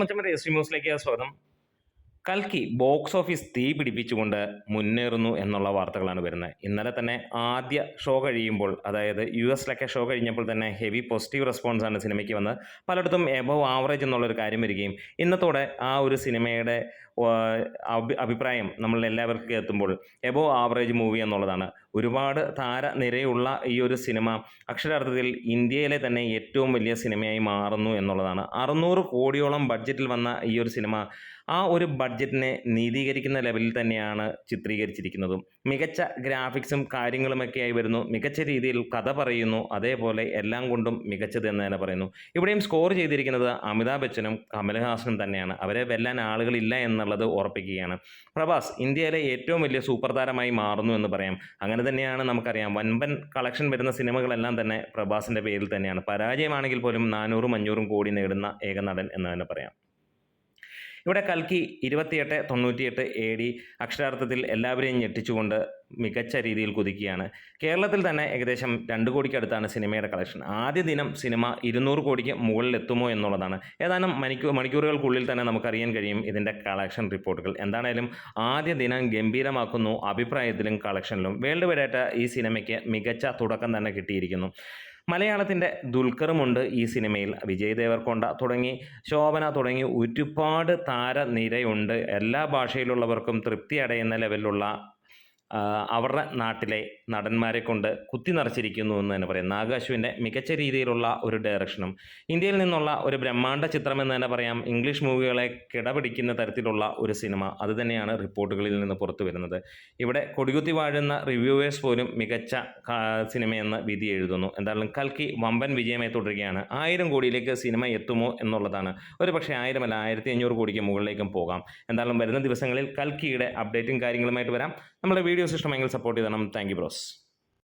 മച്ചമ്മ S ന്യൂസിലേക്ക് സ്വാഗതം. കൽക്കി ബോക്സ് ഓഫീസ് തീ പിടിപ്പിച്ചുകൊണ്ട് മുന്നേറുന്നു എന്നുള്ള വാർത്തകളാണ് വരുന്നത്. ഇന്നലെ തന്നെ ആദ്യ ഷോ കഴിയുമ്പോൾ അതായത് യു എസിലൊക്കെ ഷോ കഴിഞ്ഞപ്പോൾ തന്നെ ഹെവി പോസിറ്റീവ് റെസ്പോൺസാണ് സിനിമയ്ക്ക് വന്നത്. പലയിടത്തും എബവ് ആവറേജ് എന്നുള്ളൊരു കാര്യം വരികയും ഇന്നത്തോടെ ആ ഒരു സിനിമയുടെ അഭിപ്രായം നമ്മൾ എല്ലാവർക്കും എത്തുമ്പോൾ എബോ ആവറേജ് മൂവി എന്നുള്ളതാണ്. ഒരുപാട് താരനിരയുള്ള ഈ ഒരു സിനിമ അക്ഷരാർത്ഥത്തിൽ ഇന്ത്യയിലെ തന്നെ ഏറ്റവും വലിയ സിനിമയായി മാറുന്നു എന്നുള്ളതാണ്. അറുന്നൂറ് കോടിയോളം ബഡ്ജറ്റിൽ വന്ന ഈ ഒരു സിനിമ ആ ഒരു ബഡ്ജറ്റിനെ നീതീകരിക്കുന്ന ലെവലിൽ തന്നെയാണ് ചിത്രീകരിച്ചിരിക്കുന്നതും. മികച്ച ഗ്രാഫിക്സും കാര്യങ്ങളുമൊക്കെയായി വരുന്നു. മികച്ച രീതിയിൽ കഥ പറയുന്നു. അതേപോലെ എല്ലാം കൊണ്ടും മികച്ചത് എന്ന് തന്നെ പറയുന്നു. ഇവിടെയും സ്കോർ ചെയ്തിരിക്കുന്നത് അമിതാഭ് ബച്ചനും കമൽഹാസനും തന്നെയാണ്. അവരെ വെല്ലാൻ ആളുകളില്ല എന്നുള്ളത് ഉറപ്പിക്കുകയാണ്. പ്രഭാസ് ഇന്ത്യയിലെ ഏറ്റവും വലിയ സൂപ്പർ താരമായി മാറുന്നു എന്ന് പറയാം. അങ്ങനെ തന്നെയാണ് നമുക്കറിയാം. വൻപൻ കളക്ഷൻ വരുന്ന സിനിമകളെല്ലാം തന്നെ പ്രഭാസിന്റെ പേരിൽ തന്നെയാണ്. പരാജയമാണെങ്കിൽ പോലും നാനൂറും അഞ്ഞൂറും കോടി നേടുന്ന ഏക നടൻ എന്ന് തന്നെ പറയാം. ഇവിടെ കൽക്കി ഇരുപത്തിയെട്ട് തൊണ്ണൂറ്റിയെട്ട് എ ഡി അക്ഷരാർത്ഥത്തിൽ എല്ലാവരെയും ഞെട്ടിച്ചുകൊണ്ട് മികച്ച രീതിയിൽ കുതിക്കുകയാണ്. കേരളത്തിൽ തന്നെ ഏകദേശം രണ്ട് കോടിക്കടുത്താണ് സിനിമയുടെ കളക്ഷൻ. ആദ്യ ദിനം സിനിമ ഇരുന്നൂറ് കോടിക്ക് മുകളിൽ എത്തുമോ എന്നുള്ളതാണ്. ഏതാനും മണിക്കൂർ മണിക്കൂറുകൾക്കുള്ളിൽ തന്നെ നമുക്കറിയാൻ കഴിയും ഇതിന്റെ കളക്ഷൻ റിപ്പോർട്ടുകൾ. എന്താണേലും ആദ്യ ദിനം ഗംഭീരമാക്കുന്നു അഭിപ്രായത്തിലും കളക്ഷനിലും. വേൾഡ് വൈഡായിട്ട് ഈ സിനിമയ്ക്ക് മികച്ച തുടക്കം തന്നെ കിട്ടിയിരിക്കുന്നു. മലയാളത്തിന്റെ ദുൽഖറുമുണ്ട് ഈ സിനിമയിൽ. വിജയ് ദേവർകൊണ്ട തുടങ്ങി ശോഭന തുടങ്ങി ഒരുപാട് താരനിരയുണ്ട്. എല്ലാ ഭാഷയിലുള്ളവർക്കും തൃപ്തി അടയുന്ന ലെവലിലുള്ള അവരുടെ നാട്ടിലെ നടന്മാരെ കൊണ്ട് കുത്തി നിറച്ചിരിക്കുന്നു എന്ന് തന്നെ പറയാം. നാഗാശുവിന്റെ മികച്ച രീതിയിലുള്ള ഒരു ഡയറക്ഷനും ഇന്ത്യയിൽ നിന്നുള്ള ഒരു ബ്രഹ്മാണ്ഡ ചിത്രം എന്ന് തന്നെ പറയാം. ഇംഗ്ലീഷ് മൂവികളെ കിടപിടിക്കുന്ന തരത്തിലുള്ള ഒരു സിനിമ അത് തന്നെയാണ് റിപ്പോർട്ടുകളിൽ നിന്ന് പുറത്തു വരുന്നത്. ഇവിടെ കൊടികുത്തി വാഴുന്ന റിവ്യൂവേഴ്സ് പോലും മികച്ച സിനിമയെന്ന് വിധി എഴുതുന്നു. എന്തായാലും കൽക്കി വമ്പൻ വിജയമായി തുടരുകയാണ്. ആയിരം കോടിയിലേക്ക് സിനിമ എത്തുമോ എന്നുള്ളതാണ്. ഒരു പക്ഷേ ആയിരമല്ല ആയിരത്തി അഞ്ഞൂറ് കോടിക്ക് മുകളിലേക്കും പോകാം. എന്തായാലും വരുന്ന ദിവസങ്ങളിൽ കൽക്കിയുടെ അപ്ഡേറ്റും കാര്യങ്ങളുമായിട്ട് വരാം. നമ്മുടെ വീഡിയോസ് ഇഷ്ടമെങ്കിൽ സപ്പോർട്ട് ചെയ്യണം താങ്ക് ബ്രോസ്